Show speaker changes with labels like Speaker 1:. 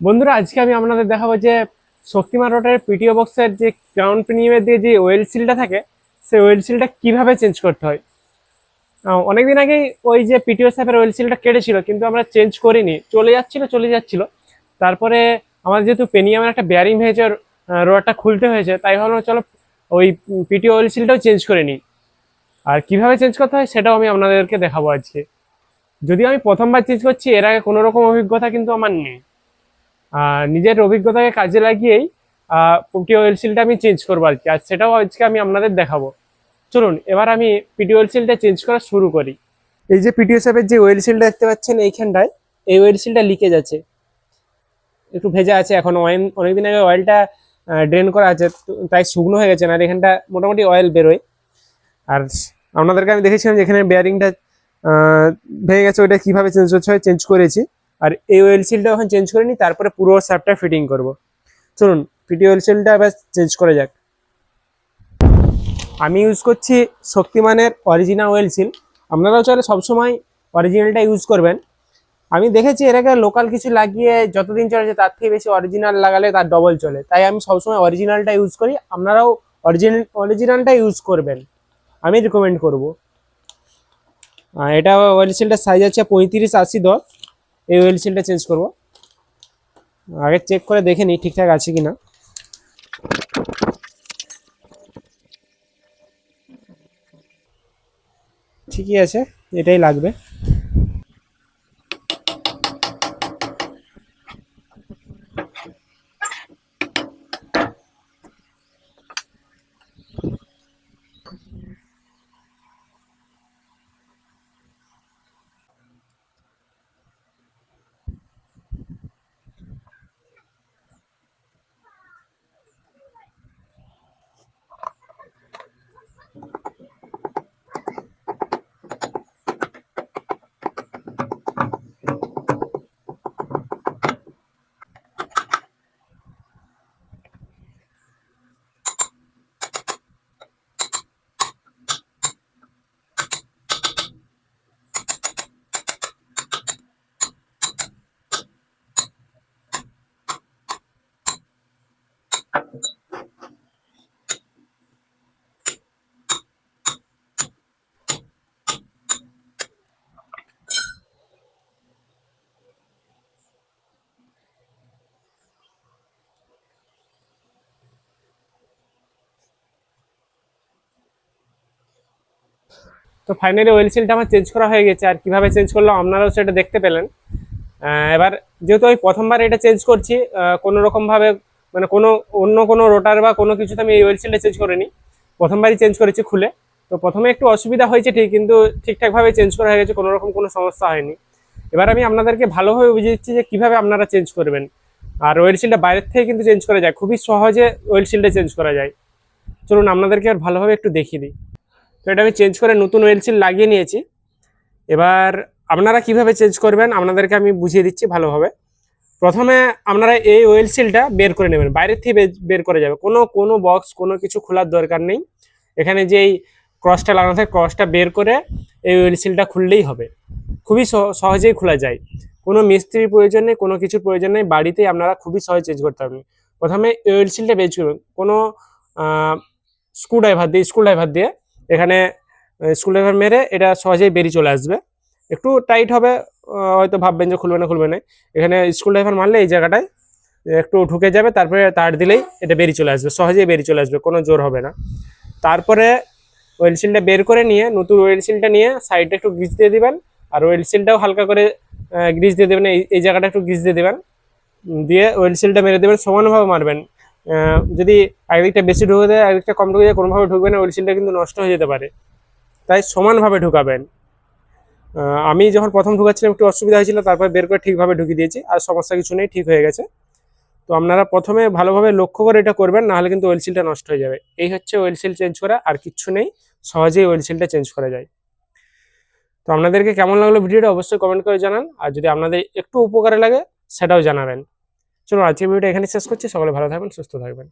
Speaker 1: বন্ধুরা, আজকে আমি আপনাদের দেখাবো যে শক্তিমান রোটারের পিটিও বক্সের যে গ্রাউন্ড প্রিমিয়ামের দিয়ে যে ওয়েল সিলটা থাকে, সেই ওয়েল সিলটা কীভাবে চেঞ্জ করতে হয়? অনেকদিন আগেই ওই যে পিটিও স্যাপের ওয়েল সিলটা কেটেছিল, কিন্তু আমরা চেঞ্জ করিনি। চলে যাচ্ছিল চলে যাচ্ছিল। তারপরে আমাদের যেহেতু পেনিয়ামের একটা বেয়ারিং হয়েছে রোডটা খুলতে হয়েছে, তাই ভাবলাম চলো ওই পিটিও ওয়েল সিলটাও চেঞ্জ করে নিই। আর কীভাবে চেঞ্জ করতে হয় সেটাও আমি আপনাদেরকে দেখাবো আজকে। যদি আমি প্রথমবার চেঞ্জ করছি, এর আগে কোনো রকম অভিজ্ঞতা কিন্তু আমার নেই। নিজের অভিজ্ঞতাকে কাজে লাগিয়েই পিটি ওয়েল সিলটা আমি চেঞ্জ করব আর কি আর সেটাও আজকে আমি আপনাদের দেখাবো। চলুন, এবার আমি পিটি ওয়েল সিলটা চেঞ্জ করা শুরু করি। এই যে পিটিও সাপের যে ওয়েল সিলটা দেখতে পাচ্ছেন এইখানটায়, এই ওয়েল সিলটা লিকেজ আছে। একটু ভেজা আছে এখন। অয়েল অনেকদিন আগে অয়েলটা ড্রেন করা আছে তাই শুকনো হয়ে গেছে না, আর এখানটা মোটামুটি অয়েল বেরোয়। আর আপনাদেরকে আমি দেখেছিলাম যে এখানে বেয়ারিংটা ভেঙে গেছে, ওইটা কীভাবে চেঞ্জ হচ্ছে চেঞ্জ করেছি। আর এই ওয়েল সিলটা এখন চেঞ্জ করে নিই তারপরে পুরো স্যাপটা ফিটিং করব। চলুন পিটি ওয়েল সিলটা এবার চেঞ্জ করা যাক। আমি ইউজ করছি শক্তিমানের অরিজিনাল ওয়েল সিল আপনারাও চাইলে সবসময় অরিজিনালটা ইউজ করবেন। আমি দেখেছি এর আগে লোকাল কিছু লাগিয়ে যতদিন চলেছে তার থেকে বেশি অরিজিনাল লাগালে তার ডবল চলে। তাই আমি সবসময় অরিজিনালটা ইউজ করি। আপনারাও অরিজিনাল অরিজিনালটা ইউজ করবেন। আমি রিকমেন্ড করব। এটা ওয়েল সিলটার সাইজ আছে পঁয়ত্রিশ আশি দশ। এই ওয়েল সিলটা চেঞ্জ করব। আগে চেক করে দেখে নিই ঠিকঠাক আছে কিনা। ঠিকই আছে, এটাই লাগবে। তো ফাইনালি ওয়েল সিলটা আমার চেঞ্জ করা হয়ে গেছে, আর কীভাবে চেঞ্জ করলাম আপনারাও সেটা দেখতে পেলেন। এবার যেহেতু আমি প্রথমবার এটা চেঞ্জ করছি কোনো রকমভাবে মানে কোনো, অন্য কোনো রোটার বা কোনো কিছুতে আমি এই ওয়েল সিলটা চেঞ্জ করিনি। প্রথমবারই চেঞ্জ করেছি খুলে। তো প্রথমে একটু অসুবিধা হয়েছে ঠিক, কিন্তু ঠিকঠাকভাবে চেঞ্জ করা হয়ে গেছে, কোনো রকম কোনো সমস্যা হয়নি। এবার আমি আপনাদেরকে ভালোভাবে বুঝিয়ে দিচ্ছি যে কীভাবে আপনারা চেঞ্জ করবেন। আর ওয়েল সিলটা বাইরের থেকে কিন্তু চেঞ্জ করা যায়, খুবই সহজে ওয়েল সিলটা চেঞ্জ করা যায়। চলুন আপনাদেরকে আর ভালোভাবে একটু দেখিয়ে দিই। তো এটা আমি চেঞ্জ করে নতুন ওয়েল সিল লাগিয়ে নিয়েছি। এবার আপনারা কীভাবে চেঞ্জ করবেন আপনাদেরকে আমি বুঝিয়ে দিচ্ছি ভালোভাবে। প্রথমে আপনারা এই ওয়েল সিলটা বের করে নেবেন, বাইরের থেকে বের করে যাবে। কোনো কোনো বক্স কোনো কিছু খোলার দরকার নেই। এখানে যেই ক্রসটা লাগানো থাকে ক্রসটা বের করে এই ওয়েল সিলটা খুললেই হবে। খুবই সহ- সহজেই খোলা যায়। কোনো মিস্ত্রির প্রয়োজন নেই, কোনো কিছুর প্রয়োজন নেই, বাড়িতেই আপনারা খুবই সহজে চেঞ্জ করতে পারবেন। প্রথমে ওয়েল সিলটা বের করবেন। কোনো স্ক্রু ড্রাইভার দিয়ে স্ক্রু ড্রাইভার দিয়ে এখানে স্ক্রু ড্রাইভার মেরে এটা সহজেই বেরিয়ে চলে আসবে। একটু টাইট হবে হয়তো ভাববেন যে খুলবে না খুলবে না। এখানে স্ক্রু ড্রাইভার মারলে এই জায়গাটায় একটু ঢুকে যাবে, তারপরে তার দিলেই এটা বেরিয়ে চলে আসবে, সহজেই বেরিয়ে চলে আসবে, কোনো জোর হবে না। তারপরে ওয়েল সিলটা বের করে নিয়ে, নতুন ওয়েল সিলটা নিয়ে সাইডে একটু গ্রিজ দিয়ে দিবেন, আর ওয়েল সিলটাও হালকা করে গ্রিজ দিয়ে দেবেন, এই জায়গাটা একটু গ্রিজ দিয়ে দেবেন। দিয়ে ওয়েল সিলটা মেরে দেবেন, সমানভাবে মারবেন। যদি একদিকটা বেশি ঢুকে দেয় একদিকটা কম ঢুকে যায় কোনোভাবে ঢুকবে না ওয়েল সিলটা কিন্তু নষ্ট হয়ে যেতে পারে। তাই সমানভাবে ঢুকাবেন। আমি যখন প্রথম ঢুকাচ্ছিলাম, একটু অসুবিধা হয়েছিল, তারপর বের করে ঠিকভাবে ঢুকিয়ে দিয়েছি, আর সমস্যা কিছু নেই, ঠিক হয়ে গেছে। তো আপনারা প্রথমে ভালোভাবে লক্ষ্য করে এটা করবেন নাহলে কিন্তু ওয়েল সিলটা নষ্ট হয়ে যাবে। এই হচ্ছে ওয়েল সিল চেঞ্জ করা, আর কিচ্ছু নেই, সহজেই ওয়েল সিলটা চেঞ্জ করা যায়। তো আপনাদেরকে কেমন লাগল ভিডিওটা, অবশ্যই কমেন্ট করে জানান। আর যদি আপনাদের একটু উপকারে লাগে, সেটাও জানাবেন। চলুন আজকের ভিডিওটা এখানে শেষ করছি। সকলে ভালো থাকবেন সুস্থ থাকবেন।